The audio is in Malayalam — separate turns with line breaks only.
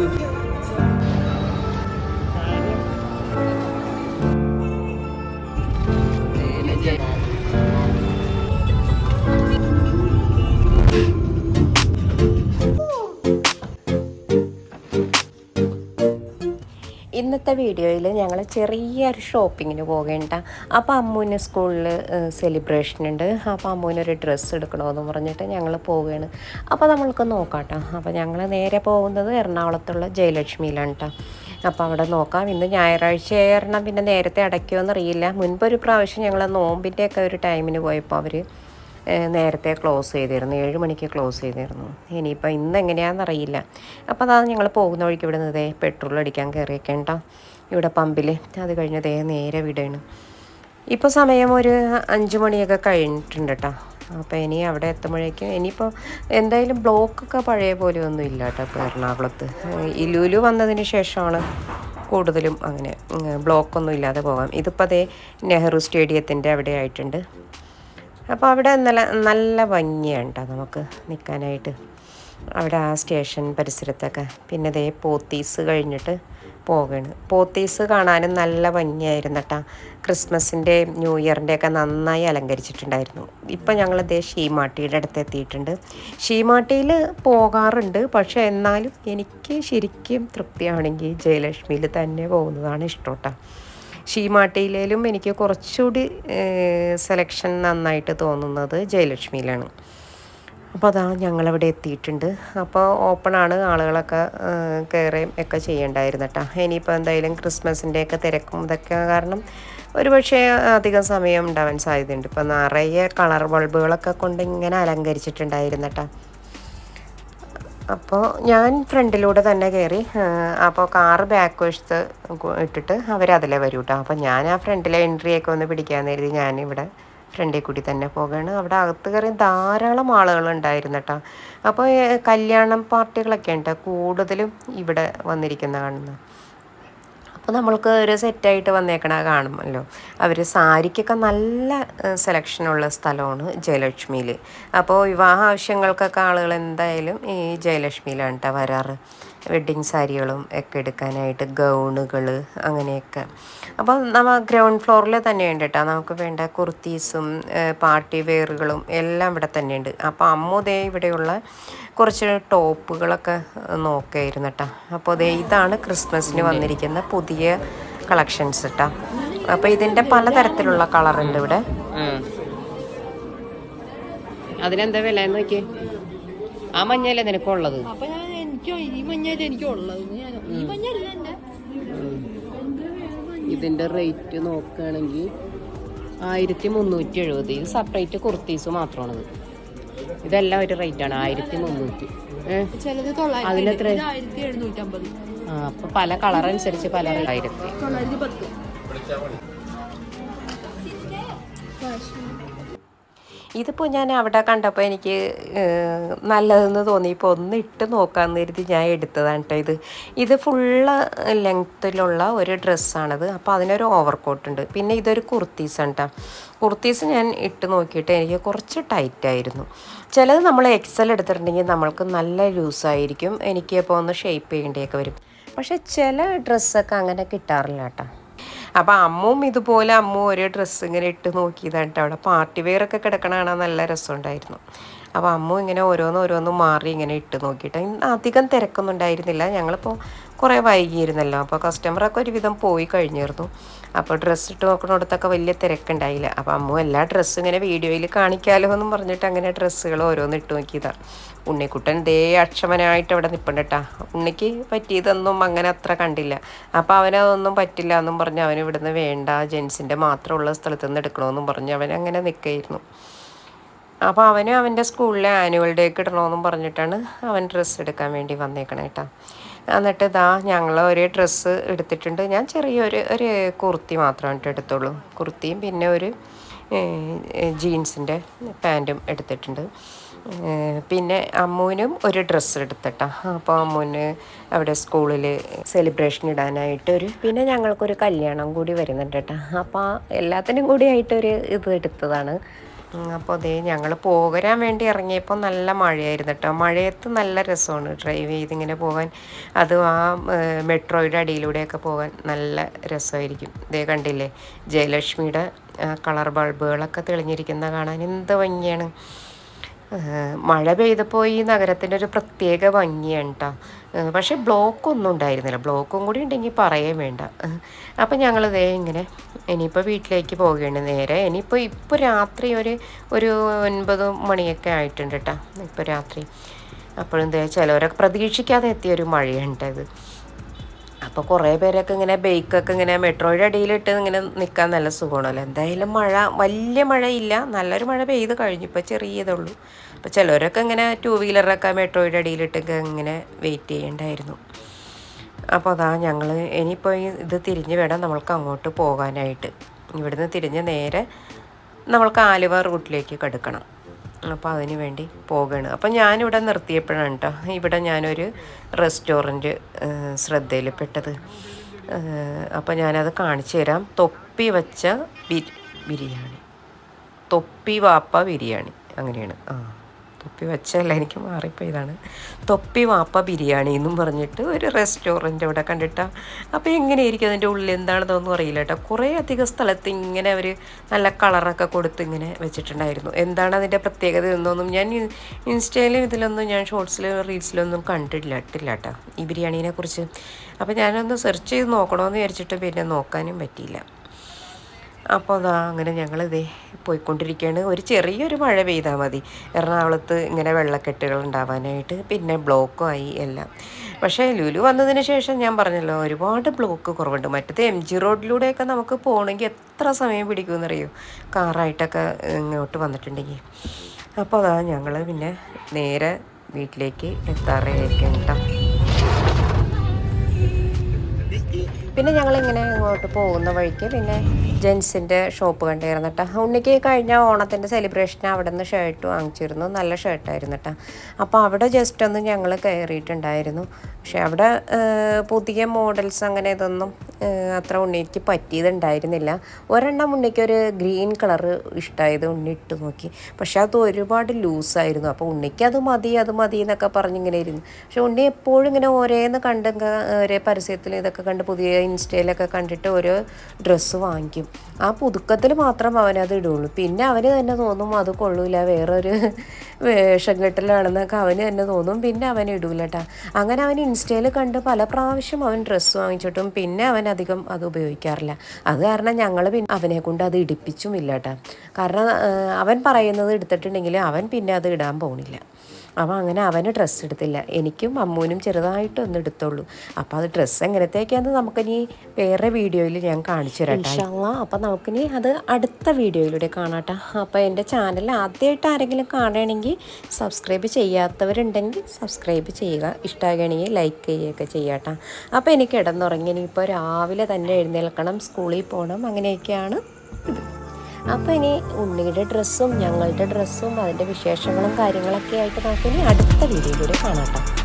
with you. ഇന്നത്തെ വീഡിയോയിൽ ഞങ്ങൾ ചെറിയൊരു ഷോപ്പിങ്ങിന് പോകേണ്ട. അപ്പോൾ അമ്മൂന് സ്കൂളിൽ സെലിബ്രേഷൻ ഉണ്ട്. അപ്പോൾ അമ്മൂനൊരു ഡ്രസ്സ് എടുക്കണമെന്ന് പറഞ്ഞിട്ട് ഞങ്ങൾ പോവുകയാണ് അപ്പോൾ നമ്മൾക്ക് നോക്കാം നോക്കാട്ടോ. അപ്പോൾ ഞങ്ങൾ നേരെ പോകുന്നത് എറണാകുളത്തുള്ള ജയലക്ഷ്മിയിലാണ് കേട്ടോ അപ്പോൾ അവിടെ നോക്കാം. ഇന്ന് ഞായറാഴ്ച ആയിരുന്നു പിന്നെ നേരത്തെ അടയ്ക്കുമോ അറിയില്ല മുൻപൊരു പ്രാവശ്യം ഞങ്ങൾ നോമ്പിന്റെയൊക്കെ ഒരു ടൈമിന് പോയപ്പോൾ അവർ നേരത്തെ ക്ലോസ് ചെയ്തിരുന്നു ഏഴ് മണിക്ക് ക്ലോസ് ചെയ്തിരുന്നു. ഇനിയിപ്പോൾ ഇന്ന് എങ്ങനെയാണെന്നറിയില്ല അപ്പോൾ അതാണ് ഞങ്ങൾ പോകുന്ന വഴിക്ക് ഇവിടെ നിന്ന് ദേ പെട്രോൾ അടിക്കാൻ കയറിയേക്കേണ്ട ഇവിടെ പമ്പിൽ അത് കഴിഞ്ഞ് ദേ നേരെ വിടുകയാണ് ഇപ്പോൾ സമയം ഒരു അഞ്ച് മണിയൊക്കെ കഴിഞ്ഞിട്ടുണ്ട് കേട്ടോ അപ്പോൾ ഇനി അവിടെ എത്തുമ്പോഴേക്കും ഇനിയിപ്പോൾ എന്തായാലും ബ്ലോക്കൊക്കെ പഴയ പോലെ ഒന്നും ഇല്ല കേട്ടോ ഇപ്പോൾ എറണാകുളത്ത്. ഈ ലുലു വന്നതിന് ശേഷമാണ് കൂടുതലും അങ്ങനെ ബ്ലോക്കൊന്നും ഇല്ലാതെ പോകാം. ഇതിപ്പോൾ അതേ നെഹ്റു സ്റ്റേഡിയത്തിന്റെ അവിടെ ആയിട്ടുണ്ട്. അപ്പോൾ അവിടെ നല്ല നല്ല ഭംഗിയാണ് കേട്ടോ നമുക്ക് നിൽക്കാനായിട്ട് അവിടെ ആ സ്റ്റേഷൻ പരിസരത്തൊക്കെ. പിന്നെ ഇതേ പോത്തീസ് കഴിഞ്ഞിട്ട് പോകണം പോത്തീസ് കാണാനും നല്ല ഭംഗിയായിരുന്നു കേട്ടോ ക്രിസ്മസിന്റെ ന്യൂ ഇയറിന്റെ ഒക്കെ നന്നായി അലങ്കരിച്ചിട്ടുണ്ടായിരുന്നു. ഇപ്പം ഞങ്ങൾ ഇതേ ഷീമാട്ടിയുടെ അടുത്ത് എത്തിയിട്ടുണ്ട് ഷീമാട്ടിയിൽ പോകാറുണ്ട്. പക്ഷേ എന്നാലും എനിക്ക് ശരിക്കും തൃപ്തിയാണെങ്കിൽ ജയലക്ഷ്മിയിൽ തന്നെ പോകുന്നതാണ് ഇഷ്ടം കേട്ടോ. ഷീമാട്ടിയിലും എനിക്ക് കുറച്ചുകൂടി സെലക്ഷൻ നന്നായിട്ട് തോന്നുന്നത് ജയലക്ഷ്മിയിലാണ്. അപ്പോൾ അതാ ഞങ്ങളവിടെ എത്തിയിട്ടുണ്ട്. അപ്പോൾ ഓപ്പണാണ് ആളുകളൊക്കെ കയറുകയും ഒക്കെ ചെയ്യണ്ടായിരുന്നു കേട്ടോ ഇനിയിപ്പോൾ എന്തായാലും ക്രിസ്മസിന്റെയൊക്കെ തിരക്കും ഇതൊക്കെ കാരണം ഒരുപക്ഷെ അധികം സമയം ഉണ്ടാവാൻ സാധ്യതയുണ്ട്. ഇപ്പോൾ നിറയെ കളർ ബൾബുകളൊക്കെ കൊണ്ട് ഇങ്ങനെ അലങ്കരിച്ചിട്ടുണ്ടായിരുന്നു കേട്ടോ അപ്പോൾ ഞാൻ ഫ്രണ്ടിലൂടെ തന്നെ കയറി അപ്പോൾ കാറ് ബാക്ക് വശത്ത് ഇട്ടിട്ട് അവരതിലെ വരും കേട്ടോ അപ്പോൾ ഞാൻ ആ ഫ്രണ്ടിലെ എൻട്രിയൊക്കെ ഒന്ന് പിടിക്കാൻ കരുതി ഞാനിവിടെ ഫ്രണ്ടിൽ കൂടി തന്നെ പോവുകയാണ് അവിടെ അകത്ത് കയറി ധാരാളം ആളുകൾ ഉണ്ടായിരുന്നു കേട്ടോ. അപ്പോൾ കല്യാണം പാർട്ടികളൊക്കെ ഉണ്ട്. കൂടുതലും ഇവിടെ വന്നിരിക്കുന്ന കാണുന്നത് അപ്പോൾ നമ്മൾക്ക് ഒരു സെറ്റായിട്ട് വന്നേക്കണ കാണുമല്ലോ. അവർ സാരിക്കൊക്കെ നല്ല സെലക്ഷനുള്ള സ്ഥലമാണ് ജയലക്ഷ്മിയിൽ അപ്പോൾ വിവാഹ ആവശ്യങ്ങൾക്കൊക്കെ ആളുകൾ എന്തായാലും ഈ ജയലക്ഷ്മിയിലാണ് കേട്ടോ വരാറ്. വെഡ്ഡിങ് സാരികളും ഒക്കെ എടുക്കാനായിട്ട് ഗൗണുകൾ അങ്ങനെയൊക്കെ. അപ്പോൾ നമ്മൾ ഗ്രൗണ്ട് ഫ്ലോറിൽ തന്നെയുണ്ട് കേട്ടോ. നമുക്ക് വേണ്ട കുർത്തീസും പാർട്ടി വെയറുകളും എല്ലാം ഇവിടെ തന്നെയുണ്ട്. അപ്പോൾ അമ്മുദേ ഇവിടെയുള്ള കുറച്ച് ടോപ്പുകളൊക്കെ നോക്കായിരുന്നു കേട്ടോ. അപ്പോൾ ദേ ഇതാണ് ക്രിസ്മസിന് വന്നിരിക്കുന്ന പുതിയ കളക്ഷൻസ് കേട്ടോ. അപ്പോൾ ഇതിന്റെ പലതരത്തിലുള്ള കളറുണ്ട് ഇവിടെ. അതിനെന്താ വില നോക്കിയേ? ആ മഞ്ഞല്ലേ നിനക്കുള്ളത്?
അപ്പൊ ഞാൻ എനിക്ക് ഈ മഞ്ഞായിട്ട് എനിക്ക് ഉള്ളത് ഈ മഞ്ഞല്ല എന്റെ
ഇതിന്റെ റേറ്റ് നോക്കുകയാണെങ്കിൽ ആയിരത്തി മുന്നൂറ്റി എഴുപത്. ഇത് സെപ്പറേറ്റ് കുർത്തീസ് മാത്രമാണത്. ഇതെല്ലാം ഒരു റേറ്റ് ആണ് ആയിരത്തി മുന്നൂറ്റി.
ഇത്
ആ അപ്പോൾ പല കളർ അനുസരിച്ച് പല ആയിരത്തി.
തൊള്ളായിരത്തി പത്ത്.
ഇതിപ്പോൾ ഞാൻ അവിടെ കണ്ടപ്പോൾ എനിക്ക് നല്ലതെന്ന് തോന്നിയപ്പോൾ ഒന്ന് ഇട്ട് നോക്കാമെന്ന് കരുതി ഞാൻ എടുത്തതാണ് കേട്ടോ ഇത്. ഇത് ഫുള്ള് ലെങ്ത്തിലുള്ള ഒരു ഡ്രസ്സാണത് അപ്പോൾ അതിനൊരു ഓവർ കോട്ടുണ്ട് പിന്നെ ഇതൊരു കുർത്തീസാണ് കേട്ടോ കുർത്തീസ് ഞാൻ ഇട്ട് നോക്കിയിട്ട് എനിക്ക് കുറച്ച് ടൈറ്റായിരുന്നു ചിലത് നമ്മൾ എക്സൽ എടുത്തിട്ടുണ്ടെങ്കിൽ നമ്മൾക്ക് നല്ല ലൂസായിരിക്കും എനിക്ക് ഇപ്പോൾ ഒന്ന് ഷേപ്പ് ചെയ്യേണ്ടിയൊക്കെ വരും. പക്ഷേ ചില ഡ്രസ്സൊക്കെ അങ്ങനെ കിട്ടാറില്ല കേട്ടോ അപ്പോൾ അമ്മും ഇതുപോലെ അമ്മു ഒരു ഡ്രസ്സ് ഇങ്ങനെ ഇട്ട് നോക്കിയതാണ് കേട്ടോ അവിടെ പാർട്ടി ഒക്കെ കിടക്കണ കാണാൻ നല്ല രസമുണ്ടായിരുന്നു. അപ്പോൾ അമ്മ ഇങ്ങനെ ഓരോന്ന് ഓരോന്ന് മാറി ഇങ്ങനെ ഇട്ട് നോക്കിയിട്ട് അധികം തിരക്കൊന്നും ഉണ്ടായിരുന്നില്ല. ഞങ്ങളിപ്പോൾ കുറേ വൈകിയിരുന്നല്ലോ. അപ്പോൾ കസ്റ്റമറൊക്കെ ഒരുവിധം പോയി കഴിഞ്ഞിരുന്നു. അപ്പോൾ ഡ്രസ്സ് ഇട്ട് നോക്കണോടത്തൊക്കെ വലിയ തിരക്കുണ്ടായില്ല. അപ്പോൾ അമ്മ എല്ലാ ഡ്രസ്സും ഇങ്ങനെ വീഡിയോയിൽ കാണിക്കാലോ എന്നും പറഞ്ഞിട്ട് അങ്ങനെ ഡ്രസ്സുകൾ ഓരോന്ന് ഇട്ട് നോക്കിയതാണ് ഉണ്ണിക്കുട്ടൻ ദേ അക്ഷമനായിട്ട് അവിടെ നിൽപ്പുണ്ട് കേട്ടാ ഉണ്ണിക്ക് പറ്റിയതൊന്നും അങ്ങനെ അത്ര കണ്ടില്ല. അപ്പോൾ അവനതൊന്നും പറ്റില്ല എന്നും പറഞ്ഞ് അവൻ ഇവിടുന്ന് വേണ്ട ജെൻസിന്റെ മാത്രമുള്ള സ്ഥലത്ത് നിന്ന് എടുക്കണമെന്നും പറഞ്ഞ് അവൻ അങ്ങനെ നിൽക്കുകയായിരുന്നു അപ്പോൾ അവനും അവന്റെ സ്കൂളിലെ ആനുവൽ ഡേക്ക് ഇടണമെന്നും പറഞ്ഞിട്ടാണ് അവൻ ഡ്രസ്സ് എടുക്കാൻ വേണ്ടി വന്നേക്കണേ കേട്ടോ എന്നിട്ട് ഇതാ ഞങ്ങൾ ഒരേ ഡ്രസ്സ് എടുത്തിട്ടുണ്ട്. ഞാൻ ചെറിയൊരു ഒരു കുർത്തി മാത്രമായിട്ട് എടുത്തുള്ളൂ. കുർത്തിയും പിന്നെ ഒരു ജീൻസിന്റെ പാന്റും എടുത്തിട്ടുണ്ട്. പിന്നെ അമ്മുവിനും ഒരു ഡ്രസ്സ് എടുത്തിട്ടാ. അപ്പോൾ അമ്മുവിന് അവിടെ സ്കൂളിൽ സെലിബ്രേഷൻ ഇടാനായിട്ട് ഒരു പിന്നെ ഞങ്ങൾക്കൊരു കല്യാണം കൂടി വരുന്നുണ്ട് കേട്ടോ അപ്പോൾ എല്ലാത്തിനും കൂടി ആയിട്ടൊരു ഇത് എടുത്തതാണ്. അപ്പോൾ അതേ ഞങ്ങൾ പോകരാൻ വേണ്ടി ഇറങ്ങിയപ്പോൾ നല്ല മഴയായിരുന്നു കേട്ടോ മഴയത്ത് നല്ല രസമാണ് ഡ്രൈവ് ചെയ്തിങ്ങനെ പോകാൻ അതും ആ മെട്രോയുടെ അടിയിലൂടെയൊക്കെ പോകാൻ നല്ല രസമായിരിക്കും. ഇതേ കണ്ടില്ലേ? ജയലക്ഷ്മിയുടെ കളർ ബൾബുകളൊക്കെ തെളിഞ്ഞിരിക്കുന്ന കാണാൻ എന്ത് ഭംഗിയാണ്. മഴ പെയ്തപ്പോൾ ഈ നഗരത്തിന്റെ ഒരു പ്രത്യേക ഭംഗിയാണ് കേട്ടോ പക്ഷേ ബ്ലോക്കൊന്നും ഉണ്ടായിരുന്നില്ല. ബ്ലോക്കും കൂടി ഉണ്ടെങ്കിൽ പറയേ വേണ്ട. അപ്പം ദേ ഇങ്ങനെ ഇനിയിപ്പോൾ വീട്ടിലേക്ക് പോവുകയാണ് നേരെ ഇനിയിപ്പോൾ ഇപ്പോൾ രാത്രി ഒരു ഒരു ഒൻപത് മണിയൊക്കെ ആയിട്ടുണ്ട് കേട്ടോ ഇപ്പോൾ രാത്രി. അപ്പോഴെന്താ ചിലവരൊക്കെ പ്രതീക്ഷിക്കാതെ എത്തിയ ഒരു മഴയാണ് ട്ടോ ഇത്. അപ്പോൾ കുറേ പേരൊക്കെ ഇങ്ങനെ ബൈക്കൊക്കെ ഇങ്ങനെ മെട്രോയുടെ അടിയിലിട്ട് ഇങ്ങനെ നിൽക്കാൻ നല്ല സുഖമാണല്ലോ. എന്തായാലും മഴ വലിയ മഴയില്ല. നല്ലൊരു മഴ പെയ്ത് കഴിഞ്ഞു. ഇപ്പോൾ ചെറിയതേ ഉള്ളൂ. അപ്പോൾ ചിലവരൊക്കെ ഇങ്ങനെ ടൂ വീലറൊക്കെ മെട്രോയുടെ അടിയിലിട്ടൊക്കെ ഇങ്ങനെ വെയിറ്റ് ചെയ്യണ്ടായിരുന്നു. അപ്പോൾ അതാ ഞങ്ങൾ ഇനിയിപ്പോൾ ഇത് തിരിഞ്ഞ് വേണം നമ്മൾക്ക് അങ്ങോട്ട് പോകാനായിട്ട്. ഇവിടുന്ന് തിരിഞ്ഞ് നേരെ നമ്മൾക്ക് ആലുവ റൂട്ടിലേക്ക് കടക്കണം. അപ്പോൾ അതിന് വേണ്ടി പോവുകയാണ് അപ്പം ഞാനിവിടെ നിർത്തിയപ്പോഴാണ് കേട്ടോ ഇവിടെ ഞാനൊരു റെസ്റ്റോറന്റ് ശ്രദ്ധയിൽപ്പെട്ടത്. അപ്പോൾ ഞാനത് കാണിച്ചു തരാം. തൊപ്പി വച്ച ബിരി ബിരിയാണി. തൊപ്പി വാപ്പ ബിരിയാണി. അങ്ങനെയാണ്. ആ. തൊപ്പി വെച്ചല്ല എനിക്ക് മാറിപ്പോയതാണ് തൊപ്പി വാപ്പ ബിരിയാണി എന്നും പറഞ്ഞിട്ട് ഒരു റെസ്റ്റോറന്റ് അവിടെ കണ്ടിട്ടാ. അപ്പോൾ എങ്ങനെയായിരിക്കും അതിന്റെ ഉള്ളിൽ എന്താണെന്നൊന്നും അറിയില്ല കേട്ടോ കുറേ അധികം സ്ഥലത്ത് ഇങ്ങനെ അവർ നല്ല കളറൊക്കെ കൊടുത്ത് ഇങ്ങനെ വെച്ചിട്ടുണ്ടായിരുന്നു. എന്താണ് അതിന്റെ പ്രത്യേകത എന്നൊന്നും ഞാൻ ഇൻസ്റ്റയിലും ഇതിലൊന്നും ഞാൻ ഷോർട്സിലും റീൽസിലൊന്നും കണ്ടിട്ടില്ല ഇട്ടില്ല കേട്ടോ ഈ ബിരിയാണീനെ കുറിച്ച്. അപ്പോൾ ഞാനൊന്ന് സെർച്ച് ചെയ്ത് നോക്കണമെന്ന് വിചാരിച്ചിട്ട് പിന്നെ നോക്കാനും പറ്റിയില്ല. അപ്പോൾ അതാ അങ്ങനെ ഞങ്ങളിതേ പോയിക്കൊണ്ടിരിക്കുകയാണ് ഒരു ചെറിയൊരു മഴ പെയ്താൽ മതി. എറണാകുളത്ത് ഇങ്ങനെ വെള്ളക്കെട്ടുകൾ ഉണ്ടാവാനായിട്ട് പിന്നെ ബ്ലോക്കും ആയി എല്ലാം. പക്ഷേ ലുലു വന്നതിന് ശേഷം ഞാൻ പറഞ്ഞല്ലോ ഒരുപാട് ബ്ലോക്ക് കുറവുണ്ട്. മറ്റത് എം ജി റോഡിലൂടെയൊക്കെ നമുക്ക് പോകണമെങ്കിൽ എത്ര സമയം പിടിക്കുമെന്നറിയോ? കാറായിട്ടൊക്കെ ഇങ്ങോട്ട് വന്നിട്ടുണ്ടെങ്കിൽ. അപ്പോൾ അതാ ഞങ്ങൾ പിന്നെ നേരെ വീട്ടിലേക്ക് എത്താറായിരിക്കും കേട്ടോ പിന്നെ ഞങ്ങൾ ഞങ്ങളിങ്ങനെ ഇങ്ങോട്ട് പോകുന്ന വഴിക്ക് പിന്നെ ജെൻസിന്റെ ഷോപ്പ് കണ്ടായിരുന്നു കേട്ടോ ഉണ്ണിക്ക് കഴിഞ്ഞ ഓണത്തിന്റെ സെലിബ്രേഷൻ അവിടെ നിന്ന് ഷർട്ട് വാങ്ങിച്ചിരുന്നു. നല്ല ഷർട്ടായിരുന്നു കേട്ടോ അപ്പോൾ അവിടെ ജസ്റ്റ് ഒന്ന് ഞങ്ങൾ കയറിയിട്ടുണ്ടായിരുന്നു. പക്ഷെ അവിടെ പുതിയ മോഡൽസ് അങ്ങനെ ഇതൊന്നും അത്ര ഉണ്ണിക്ക് പറ്റിയതുണ്ടായിരുന്നില്ല. ഒരെണ്ണം ഉണ്ണിക്ക് ഒരു ഗ്രീൻ കളർ ഇഷ്ടമായത് ഉണ്ണി ഇട്ട് നോക്കി. പക്ഷെ അത് ഒരുപാട് ലൂസായിരുന്നു. അപ്പോൾ ഉണ്ണിക്ക് അത് മതി അത് മതി എന്നൊക്കെ പറഞ്ഞിങ്ങനെ ഇരുന്നു. പക്ഷെ ഉണ്ണി എപ്പോഴും ഇങ്ങനെ ഓരോന്ന് കണ്ട് ഒരേ പരസ്യത്തിൽ ഇതൊക്കെ കണ്ട് പുതിയ ഇൻസ്റ്റയിലൊക്കെ കണ്ടിട്ട് ഓരോ ഡ്രസ്സ് വാങ്ങിക്കും. ആ പുതുക്കത്തിൽ മാത്രം അവനത് ഇടുള്ളൂ. പിന്നെ അവന് തന്നെ തോന്നും അത് കൊള്ളൂല വേറൊരു വേഷം കെട്ടലാണെന്നൊക്കെ അവന് തന്നെ തോന്നും. പിന്നെ അവൻ ഇടൂലട്ടാ അങ്ങനെ അവൻ ഇൻസ്റ്റയിൽ കണ്ട് പല പ്രാവശ്യം അവൻ ഡ്രസ്സ് വാങ്ങിച്ചിട്ടും പിന്നെ അവൻ അധികം അത് ഉപയോഗിക്കാറില്ല. അത് കാരണം ഞങ്ങൾ പിന്നെ അവനെ കൊണ്ട് അത് ഇടിപ്പിച്ചുമില്ല കേട്ടോ കാരണം അവൻ പറയുന്നത് എടുത്തിട്ടുണ്ടെങ്കിൽ അവൻ പിന്നെ അത് ഇടാൻ പോണില്ല. അപ്പോൾ അങ്ങനെ അവന് ഡ്രസ്സ് എടുത്തില്ല. എനിക്കും അമ്മൂനും ചെറുതായിട്ടൊന്നും എടുത്തുള്ളൂ. അപ്പോൾ അത് ഡ്രസ്സ് എങ്ങനത്തേക്കാന്ന് നമുക്കിനി വേറെ വീഡിയോയിൽ ഞാൻ കാണിച്ചു തരാം അപ്പോൾ നമുക്കിനി അത് അടുത്ത വീഡിയോയിലൂടെ കാണാട്ടോ. അപ്പോൾ എന്റെ ചാനൽ ആദ്യമായിട്ട് ആരെങ്കിലും കാണുകയാണെങ്കിൽ സബ്സ്ക്രൈബ് ചെയ്യാത്തവരുണ്ടെങ്കിൽ സബ്സ്ക്രൈബ് ചെയ്യുക. ഇഷ്ടമാകുകയാണെങ്കിൽ ലൈക്ക് ചെയ്യുകയൊക്കെ ചെയ്യാട്ടോ അപ്പോൾ എനിക്ക് കിടന്നുറങ്ങി ഇനിയിപ്പോൾ രാവിലെ തന്നെ എഴുന്നേൽക്കണം സ്കൂളിൽ പോകണം അങ്ങനെയൊക്കെയാണ് ഇത്. അപ്പോൾ ഇനി ഉണ്ണിയുടെ ഡ്രസ്സും ഞങ്ങളുടെ ഡ്രസ്സും അതിന്റെ വിശേഷങ്ങളും കാര്യങ്ങളൊക്കെ ആയിട്ട് നമുക്കിനി അടുത്ത വീഡിയോയിലൂടെ കാണാം ട്ടോ